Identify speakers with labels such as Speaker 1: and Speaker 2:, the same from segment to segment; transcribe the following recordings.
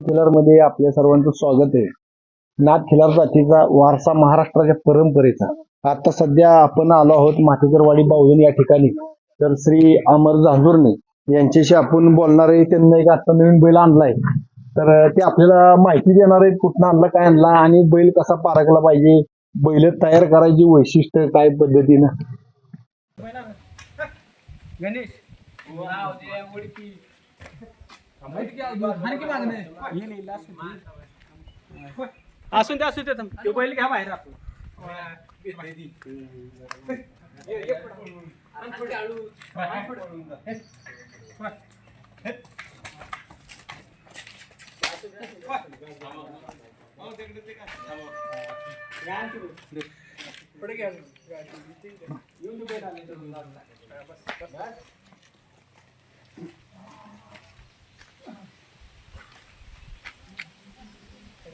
Speaker 1: मध्ये आपल्या सर्वांचं स्वागत आहे. नाथ खिलार जातीचा वारसा महाराष्ट्राच्या परंपरेचा. आता सध्या आपण आलो आहोत माथेकरवाडी बावधन या ठिकाणी. तर श्री अमर झांजुर्णे यांच्याशी आपण बोलणार आहे. त्यांना एक आता नवीन बैल आणलाय. तर ते आपल्याला माहिती देणार आहेत कुठनं आणला काय आणला आणि बैल कसा पारखला पाहिजे. बैल तयार करायची वैशिष्ट्य काय पद्धतीनं?
Speaker 2: गणेश. असून ते असू दे थांब. तो बैल घ्या बाहेर आपण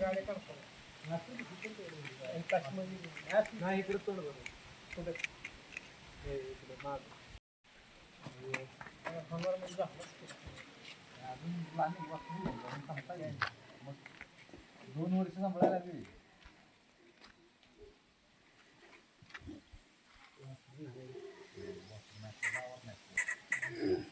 Speaker 2: गाड्या नाही इकडे तोड
Speaker 1: बरं इकडे माग
Speaker 2: म्हणजे अजून सांगता येईल मग दोन वर्ष सांभाळायला लागली Yeah.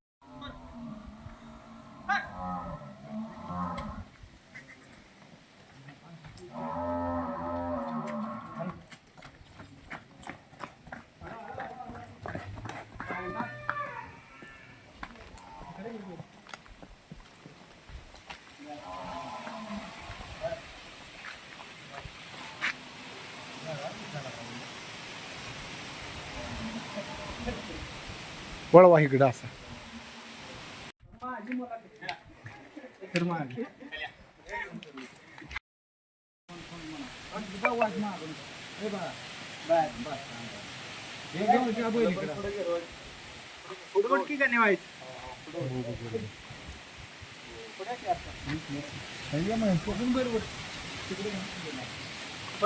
Speaker 2: वळवा इकडं असं.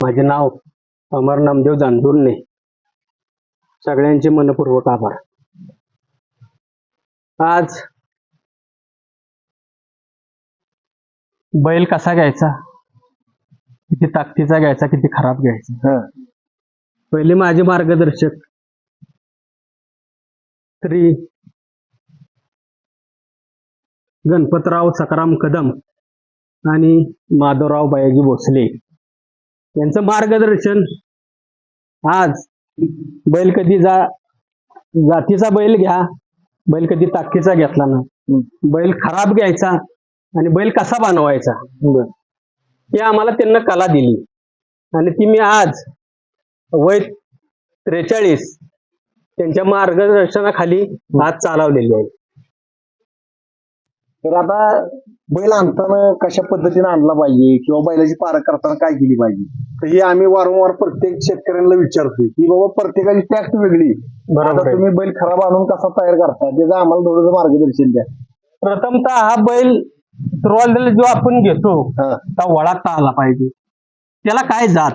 Speaker 3: माझे नाव अमर नामदेव जांधूरने सगळ्यांचे मनपूर्वक आभार. आज बैल कसा घ्यायचा? किती ताकदीचा घ्यायचा किती खराब घ्यायचा?
Speaker 1: हा.
Speaker 3: पहिले माझे मार्गदर्शक श्री गणपतराव सकाराम कदम आणि माधवराव बायाजी भोसले यांचं मार्गदर्शन आज बैल कधी जा जातीचा बैल घ्या बैल कधी ताकदीचा घेतला ना बैल खराब घ्यायचा आणि बैल कसा बनवायचा? हे आम्हाला त्यांना कला दिली. आणि ती मी आज वय त्रेचाळीस त्यांच्या मार्गदर्शनाखाली आज चालवलेली आहे.
Speaker 1: तर आता बैल आणताना कशा पद्धतीने आणला पाहिजे? किंवा बैलाची पारख करताना काय केली पाहिजे? तर हे आम्ही वारंवार प्रत्येक शेतकऱ्यांना विचारतोय की बाबा प्रत्येकाची टॅक्ट वेगळी.
Speaker 3: बरोबर
Speaker 1: आता
Speaker 3: आहे.
Speaker 1: तुम्ही बैल खराब आणून कसा तयार करता? त्याचं आम्हाला थोडंसं मार्गदर्शन द्या.
Speaker 3: प्रथमतः हा बैल सुरुवातीला जो आपण घेतो
Speaker 1: हा.
Speaker 3: त्या वळात आला पाहिजे. त्याला काय जात?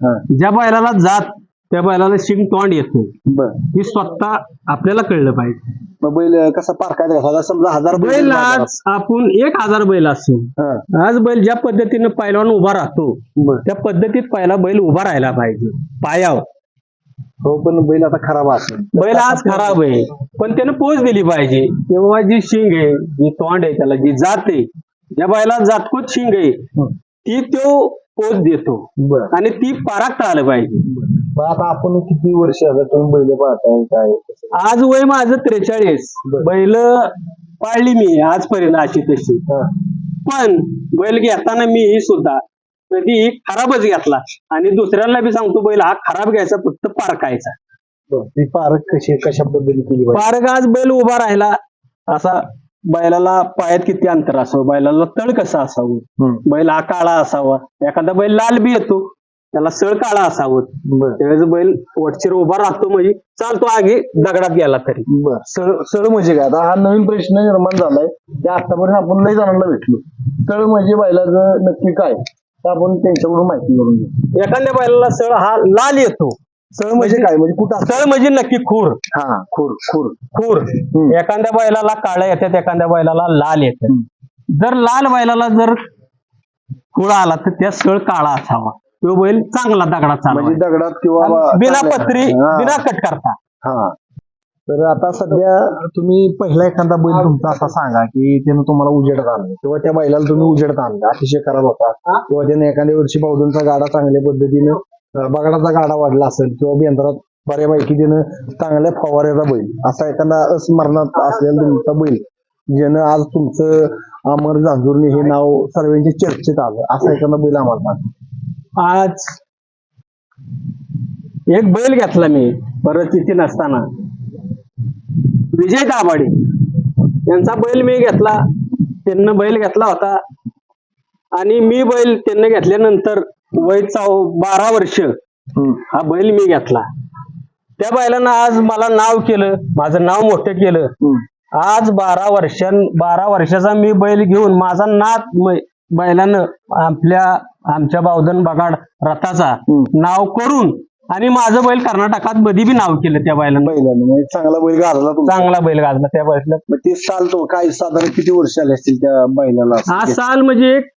Speaker 1: हा.
Speaker 3: ज्या बैलाला जात त्या बैलाला शिंग तोंड येतो
Speaker 1: बर.
Speaker 3: हे स्वतः आपल्याला कळलं पाहिजे.
Speaker 1: मग बैल कसा पारखायचा कसा समजा हजार
Speaker 3: बैल. आज आपण एक हजार बैल असो
Speaker 1: हा.
Speaker 3: आज बैल ज्या पद्धतीनं पैलवान उभा राहतो
Speaker 1: बर.
Speaker 3: त्या पद्धतीत पहिला बैल उभा राहायला पाहिजे. पायावर.
Speaker 1: हो पण बैल आता खराब असेल
Speaker 3: बैल आज खराब आहे. पण त्यानं पोच दिली पाहिजे. तेव्हा जी शिंग आहे जी तोंड आहे त्याला जी जात आहे ज्या बैला जातकोच शिंग आहे. ती तो पोच देतो.
Speaker 1: बर.
Speaker 3: आणि ती पाराखता आलं पाहिजे.
Speaker 1: मग आता आपण किती वर्ष आता तुम्ही बैल पाहताय काय?
Speaker 3: आज वय माझं त्रेचाळीस.
Speaker 1: बरं.
Speaker 3: बैल पाळली मी आजपर्यंत अशी तशी.
Speaker 1: हा.
Speaker 3: पण बैल घेताना मी सुद्धा कधी खराबच घेतला. आणि दुसऱ्यांना बी सांगतो बैल हा खराब घ्यायचा फक्त पारखायचा
Speaker 1: बर. ती पारख कशी कशा पद्धतीने केली पाहिजे?
Speaker 3: पारख आज बैल उभा राहिला. असा बैलाला पायात किती अंतर असावं? बैलाला तळ कसं असावं. बैल हा काळा असावा. एखादा बैल लाल बी येतो. त्याला सळ काळा असावं.
Speaker 1: बर.
Speaker 3: त्यावेळेस बैल वटचिर उभा राहतो म्हणजे चालतो आगे दगडात गेला तरी.
Speaker 1: सळ सळ म्हणजे काय? आता हा नवीन प्रश्न निर्माण झालाय. ते आतापर्यंत आपण लय जणांना भेटलो. सळ म्हणजे बैलाचं नक्की काय? तर आपण त्यांच्याकडून माहिती करून घेऊ.
Speaker 3: एखाद्या बैलाला सळ हा लाल येतो.
Speaker 1: सळ म्हणजे काय? म्हणजे कुठं?
Speaker 3: सळ म्हणजे नक्की खूर.
Speaker 1: हा खूर खूर.
Speaker 3: खूर. एखाद्या बैलाला काळ्या येतात एखाद्या बैलाला लाल येतात. जर लाल बैलाला जर खुळा आला तर त्या सळ काळा असावा. तो बैल चांगला दगडात
Speaker 1: म्हणजे
Speaker 3: चालवा
Speaker 1: दगडात किंवा
Speaker 3: बिना पत्री
Speaker 1: हा.
Speaker 3: बिना कट करता.
Speaker 1: हा. तर आता सध्या तुम्ही पहिला एखादा बैल तुमचा असा सांगा की त्यानं तुम्हाला उजेडत आणलं किंवा त्या बैलाला तुम्ही उजेडत आणलं अतिशय खराब होता किंवा त्याने एखाद्या वर्षी बावधनचा गाडा चांगल्या पद्धतीनं बगडाचा गाडा वाढला असेल किंवा बेंद्रात बऱ्यापैकी तिनं चांगल्या फवाऱ्याचा बैल असा एखादा अस्मरणात असलेला तुमचा बैल ज्यानं आज तुमचं अमर जांजुर्णी हे नाव सर्वांच्या चर्चेत आलं असा एखादा बैल आम्हाला
Speaker 3: आज एक बैल घेतला मी परत तिथे नसताना. विजय दाभाडे. यांचा बैल मी घेतला त्यांना बैल घेतला होता. आणि मी बैल त्यांना घेतल्यानंतर वय चाव बारा वर्ष. हा बैल मी घेतला. त्या बैलानं आज मला नाव केलं. माझं नाव मोठं केलं. आज बारा वर्षां बारा वर्षाचा मी बैल घेऊन माझा नात बैलानं आपल्या आमच्या बावधन बगाड रथाचा. नाव करून आणि माझं बैल कर्नाटकात मध्ये बी नाव केलं त्या बैलानं.
Speaker 1: बैलानं. म्हणजे चांगला बैल गाजला
Speaker 3: चांगला बैल गाजला त्या बैलाला
Speaker 1: ते साल तो काय साधारण किती वर्ष आले असतील त्या बैलाला?
Speaker 3: हा साल म्हणजे एक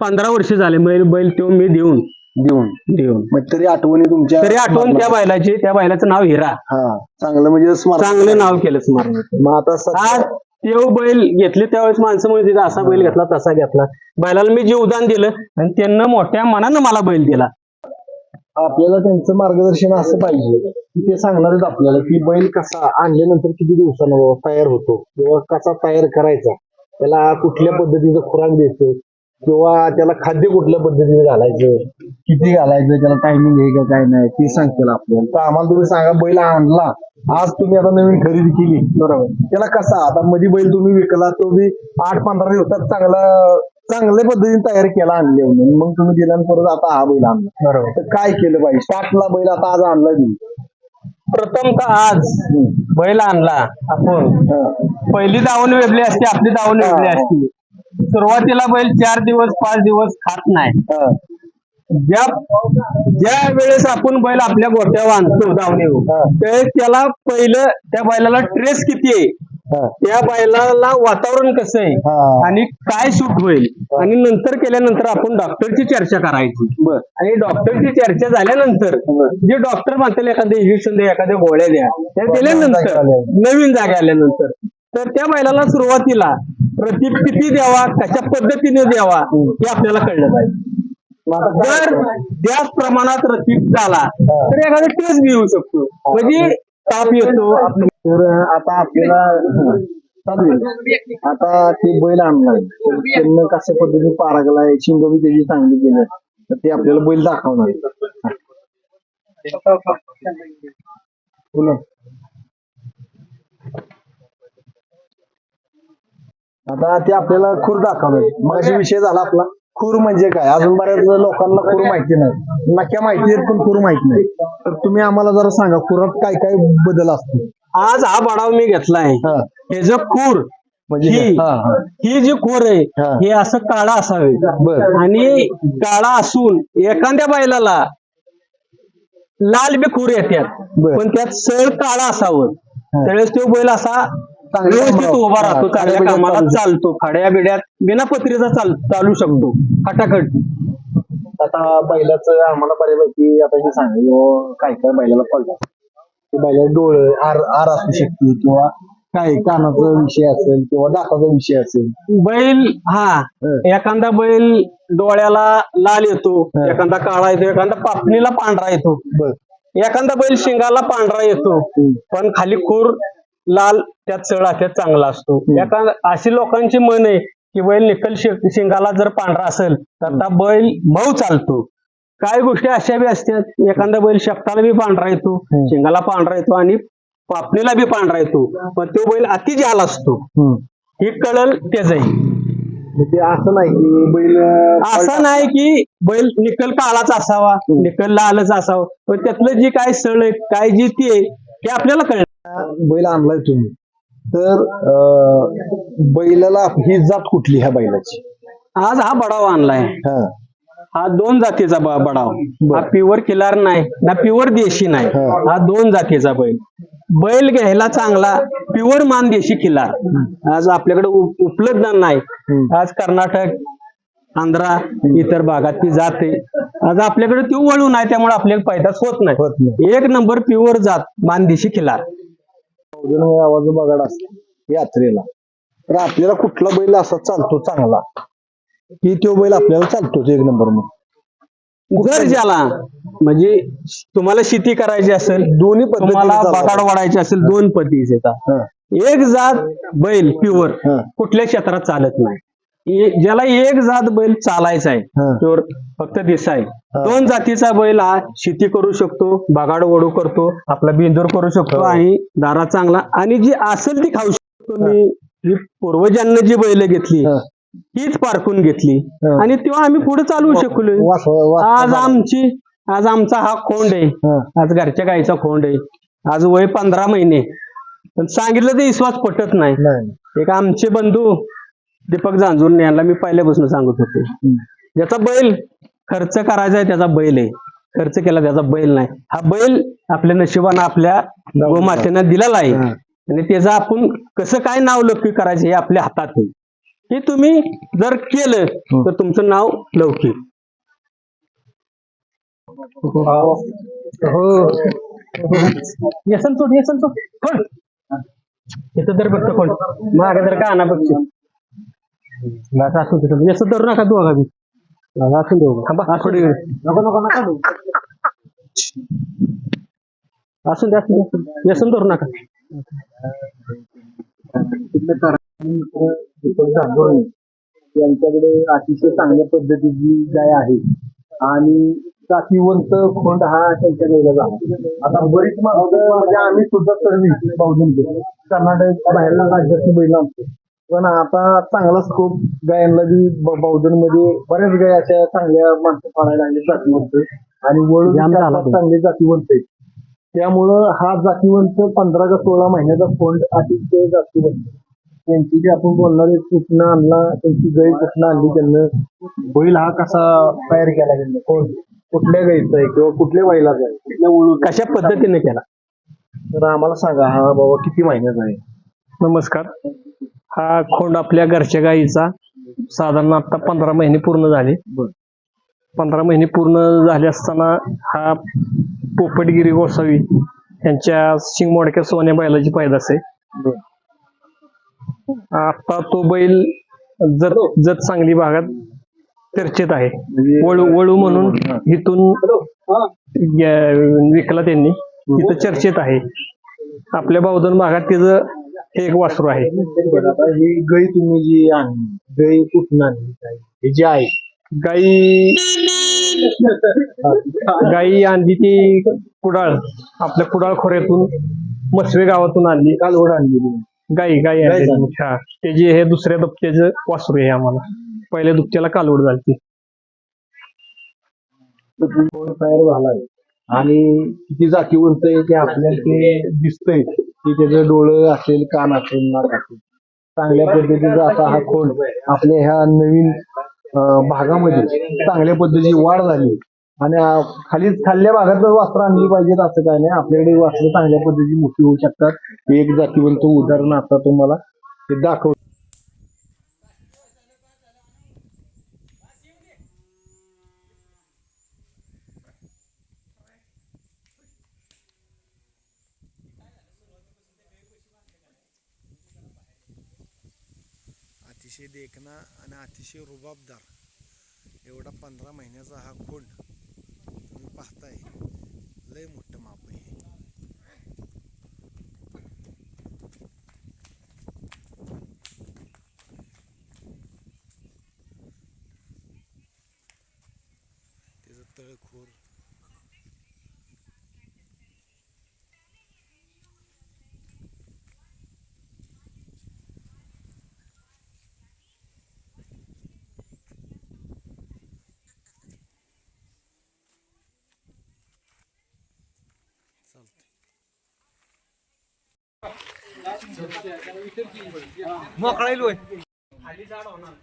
Speaker 3: पंधरा वर्ष झाले बैल बैल तो मी देऊन.
Speaker 1: देऊन.
Speaker 3: देऊन.
Speaker 1: मग तरी आठवणी तुमच्या
Speaker 3: तरी आठवण त्या बैलाची त्या बैलाचं नाव हिरा.
Speaker 1: हा चांगलं म्हणजे
Speaker 3: चांगलं नाव केलं स्मरण
Speaker 1: मग आता सध्या-
Speaker 3: आज तेव बैल घेतले त्यावेळेस माणसं म्हणजे असा बैल घेतला तसा घेतला. बैलाला मी जीवदान दिलं आणि त्यांना मोठ्या मनानं मला बैल दिला.
Speaker 1: आपल्याला त्यांचं मार्गदर्शन असं पाहिजे. की ते सांगणारच आपल्याला की बैल कसा आणल्यानंतर किती दिवसानं बाबा तयार होतो किंवा कसा तयार करायचा. त्याला कुठल्या पद्धतीचं खुराक द्यायचं किंवा त्याला खाद्य कुठल्या पद्धतीने घालायचं? किती घालायचं? त्याला टायमिंग आहे का काय नाही? ते सांगतील आपल्याला. तर आम्हाला तुम्ही सांगा बैल आणला. आज तुम्ही आता नवीन खरेदी केली. बरोबर. त्याला कसा? आता मध्ये बैल तुम्ही विकला तो बी आठ पंधरा दिवसात चांगला चांगल्या पद्धतीने तयार केला आणले म्हणून. मग तुम्ही दिल्यानंतर परत आता हा बैल आणला.
Speaker 3: बरोबर.
Speaker 1: तर काय केलं पाहिजे? स्टार्टला बैल आता आज आणला मी
Speaker 3: प्रथमतः आज बैल आणला आपण. पहिली दावण वेगळी असते आपली दावण वेगळी असते. सुरुवातीला बैल चार दिवस पाच दिवस खात नाही. ज्या ज्या वेळेस आपण बैल आपल्या गोट्यावर आणतो दावणीवर त्यावेळेस त्याला पहिलं त्या बैलाला ट्रेस किती आहे? त्या बैलाला वातावरण कसं आहे? आणि काय सूट होईल? आणि नंतर केल्यानंतर आपण डॉक्टरची चर्चा करायची.
Speaker 1: बर.
Speaker 3: आणि डॉक्टरची चर्चा झाल्यानंतर जे डॉक्टर म्हणतील एखादं इंजेक्शन द्या एखाद्या गोळ्या द्या त्या दिल्यानंतर नवीन जागा आल्यानंतर. तर त्या बैलाला सुरुवातीला प्रति किती द्यावा कशा पद्धतीने द्यावा हे आपल्याला कळलं पाहिजे. जर त्याच प्रमाणात रचित झाला तर एखादा टेस्ट घेऊ शकतो. म्हणजे ताप येतो
Speaker 1: तर आता आपल्याला आता ते बैल आणणार त्यांना कशा पद्धतीने पारागलाय शिंग त्याची चांगली केली तर ते आपल्याला बैल दाखवणार आता ते आपल्याला खूर दाखवणार. माझा विषय झाला आपला. खूर म्हणजे काय? अजून बऱ्याच लोकांना खूर माहिती नाही. नक्या माहिती आहेत पण खूर माहिती नाही. तर तुम्ही आम्हाला जरा सांगा खुरात काय काय बदल असतो
Speaker 3: आज हा बडाव मी घेतलाय.
Speaker 1: हा.
Speaker 3: हे जो खूर
Speaker 1: म्हणजे
Speaker 3: ही जी खोर आहे
Speaker 1: हा.
Speaker 3: असं काळा असावे. आणि काळा असून एखाद्या बैलाला लाल बी खूर येतात
Speaker 1: बर.
Speaker 3: पण त्यात सळ काळा असावं. त्यावेळेस तो बैल असा व्यवस्थित
Speaker 1: उभा
Speaker 3: राहतो चांगल्या कामाला चालतो खाड्या बिड्यात बिना पत्रीचा चाल चालू शकतो खटाखट.
Speaker 1: आता बैलाचं आम्हाला बऱ्यापैकी आता हे सांगा किंवा काय काय बैलाला ते बैलाला डोळे आर आर असू शकते किंवा काय कानाचा विषय असेल किंवा दाताचा विषय असेल.
Speaker 3: बैल हा. एखादा बैल डोळ्याला लाल येतो. एखादा काळा येतो एखादा पापणीला पांढरा येतो. एखादा बैल शिंगाला पांढरा येतो. पण खाली खूर लाल त्यात चढ त्यात चांगला असतो. एखादा अशी लोकांची मन आहे की बैल निकल शिंगाला जर पांढरा असेल तर आता बैल मऊ चालतो. काही गोष्टी अशा बी असतात एखादा बैल शेपटाला बी पांढरा येतो. शिंगाला पांढरा येतो आणि पापणीला बी पांढरा येतो. पण तो बैल अति जाल असतो. हे कळल त्याच आहे
Speaker 1: म्हणजे असं नाही की बैल
Speaker 3: असं नाही की बैल निकल काळाच असावा निकल लालच असावा. पण त्यातलं जी काय सळ आहे काय जी ती आहे ते आपल्याला कळलं.
Speaker 1: बैल आणलाय तुम्ही. तर बैलाला ही जात कुठली ह्या बैलाची?
Speaker 3: आज हा बडाव आणलाय.
Speaker 1: हा.
Speaker 3: हा दोन जातीचा बडाव. हा प्युअर किलार नाही ना प्युअर देशी नाही.
Speaker 1: हा.
Speaker 3: दोन जातीचा बैल. बैल घ्यायला चांगला प्युअर मान देशी किल्लार आज आपल्याकडे उप- उपलब्ध नाही. आज कर्नाटक आंध्रा इतर भागात ती जाते. आज आपल्याकडे ती वळू नाही त्यामुळे आपल्याला पैदास होत नाही. एक नंबर प्युअर जात मानदेशी खिलार
Speaker 1: आवाज बघाड. असते यात्रेला. तर आपल्याला कुठला बैल असा चालतो चांगला? की तो बैल आपल्याला चालतोच एक नंबर मग
Speaker 3: जर ज्याला म्हणजे तुम्हाला शेती करायची असेल
Speaker 1: दोन्ही
Speaker 3: तुम्हाला. बगाड वाढायचे असेल दोन पद्धतीचे येतात. एक जात बैल प्युअर. कुठल्या क्षेत्रात चालत नाही. ज्याला एक जात बैल चालायचा आहे फक्त दिसाय. दोन जातीचा बैल हा शेती करू शकतो बागाड वडू करतो आपला बिंदूर करू शकतो
Speaker 1: हो.
Speaker 3: आणि दारा चांगला. आणि जी असेल ती खाऊ शकतो. मी पूर्वजांनी जी बैल घेतली. तीच पारखून घेतली. आणि तेव्हा आम्ही पुढे चालवू शकलो. आज आमची आज आमचा हा खोंड आहे. आज घरच्या गाईचा खोंड आहे. आज वय पंधरा महिने. पण सांगितलं तर विश्वास पटत नाही. एक आमचे बंधू दीपक जांजूर यांना मी पहिल्यापासून सांगत होते. ज्याचा बैल खर्च करायचा आहे त्याचा बैल आहे. खर्च केला त्याचा बैल नाही. हा बैल आपल्या नशिबानं आपल्या गोमातेनं दिलेला आहे.
Speaker 1: हा.
Speaker 3: आणि त्याचं आपण कसं काय नाव लौकिक करायचं हे आपल्या हातात आहे. हे तुम्ही जर केलं तर तुमचं नाव लौकिक. हो. येसन सोड येसन सोड. कोण इथं तर बघतो कोण मागे का आणा बघतो असं असू दे धरू नका तू बी असून देऊ थांबा असू दे नको नको नका देऊ. असून दे असून दे धरू नका
Speaker 1: यांच्याकडे अतिशय चांगल्या पद्धतीची गाय आहे आणि जातीवंत खोंड हा त्यांच्याकडे झाला आता बरीच माणसं म्हणजे आम्ही सुद्धा सर्विस बावजून कर्नाटक बाहेरला राज्यातून बैल आणतो पण आता चांगला स्कोप गायांना बी बावधनमध्ये बऱ्याच गाय अशा चांगल्या माणसं पाळायला लागले जातीवंत आणि वळून. चांगले जातीवंत आहेत त्यामुळं हा जातीवंत पंधरा का सोळा महिन्याचा फोंड अतिशय जातीवंत त्यांची जी आपण बोलणार कुठनं आणला त्यांची गाय कुठनं आणली त्यांना बैल हा कसा तयार केला गेला कोण? कुठल्या गाईचा आहे किंवा कुठल्या बैलाचा आहे? कुठल्या वळू
Speaker 3: कशा पद्धतीने केला?
Speaker 1: तर आम्हाला सांगा हा बाबा किती महिन्याचा आहे?
Speaker 3: नमस्कार. हा खोंड आपल्या घरच्या गाईचा साधारण आता पंधरा महिने पूर्ण झाले. पंधरा महिने पूर्ण झाले असताना हा पोपटगिरी गोसावी यांच्या शिंगमोडक्या सोन्या बैलाची पैदास आहे. आता तो बैल जत जत सांगली भागात चर्चेत आहे. वळू वळू म्हणून इथून विकला त्यांनी. तिथं चर्चेत आहे. आपल्या बावधन भागात त्याचं हे एक वासरू आहे.
Speaker 1: ही गाय तुम्ही जी आणली गाय कुठून आणली काय हे जी आहे.
Speaker 3: गाई गाई आणली ती कुडाळ आपल्या कुडाळ खोऱ्यातून मसवे गावातून आणली.
Speaker 1: कालवड आणली.
Speaker 3: गाई गाई
Speaker 1: गाई
Speaker 3: आणली.
Speaker 1: झाली.
Speaker 3: हा त्याची हे दुसऱ्या दुपट्याचं वासरू आहे आम्हाला. पहिल्या दुपट्याला कालवड झाली
Speaker 1: तयार झालाय. आणि किती जातीवंत आहे ते आपल्याला ते दिसतंय? की त्याचं डोळं असेल कान असेल नाक असेल. चांगल्या पद्धतीचा असा हा खोल आपल्या ह्या नवीन अं, भागामध्ये चांगल्या पद्धतीची वाढ झाली. आणि अं, खाली खाल्ल्या भागात जर वस्त्र आणली पाहिजेत असं काय नाही. आपल्याकडे वस्त्र चांगल्या पद्धतीची मोठी होऊ शकतात. एक जातीवंत उदाहरण आता तुम्हाला ते दाखव
Speaker 4: अतिशय आणि अतिशय रुबाबदार एवढा पंधरा महिन्याचा हा खोंड तुम्ही पाहताय. लय मोठा. चालते
Speaker 3: मोकळा येईल खाली झाड होणार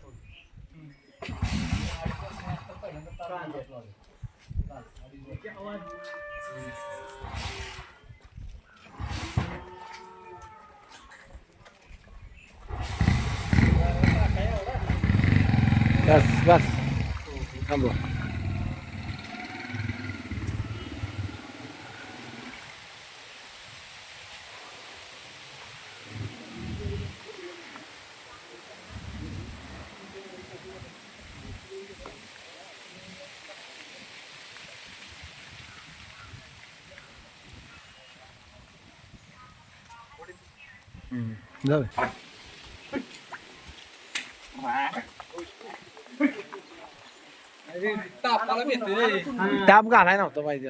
Speaker 5: बस बस थांबवा जाऊ दे. टॅप घालाय नव्हतं पाहिजे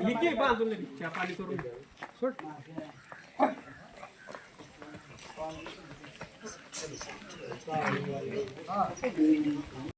Speaker 3: ही की बांधून दिली. चहा पाणी करून सोड